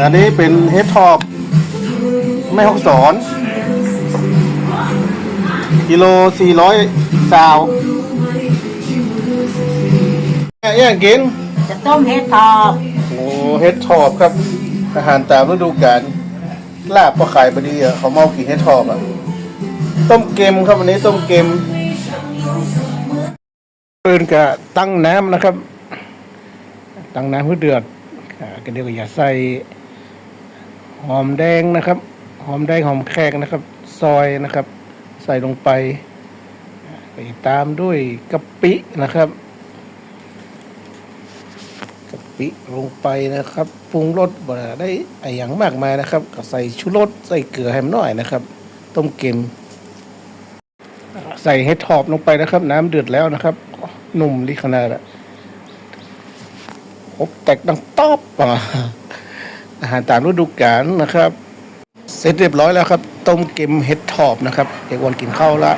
อันนี้เป็นเฮดท็อปแม่ฮอกสอนกิโลสี่ร้อยซาวแย่งกิน จะต้มเห็ดทอบโอ้เฮดท็อปครับ อาหารตามฤดูกาลลาบก็ขายบดีอะเขาเมากินเฮดท็อปอะ ต้มเกมครับวันนี้ต้มเกมเปินกะตั้งน้ำนะครับ ตั้งน้ำเพื่อเดือด อ่าก็เดี๋ยวก็อย่าใส่หอมแดงนะครับ หอมแดงหอมแขกนะครับ ซอยนะครับ ใส่ลงไปไปตามด้วยกะปินะครับกะปิลงไปนะครับปรุงรสบ่ได้อย่างมากมายนะครับ ก็ใส่ชูรสใส่เกลือแฮมหน่อยนะครับ ต้มเค็มใส่เห็ดถอบลงไปนะครับ น้ำเดือดแล้วนะครับหนุ่มลิขนาดอะ อบแตกดังตอบอาหารตามฤดูกาลนะครับ เสร็จเรียบร้อยแล้วครับ ต้มเกมเห็ดทอบนะครับเอกวันกินข้าวละ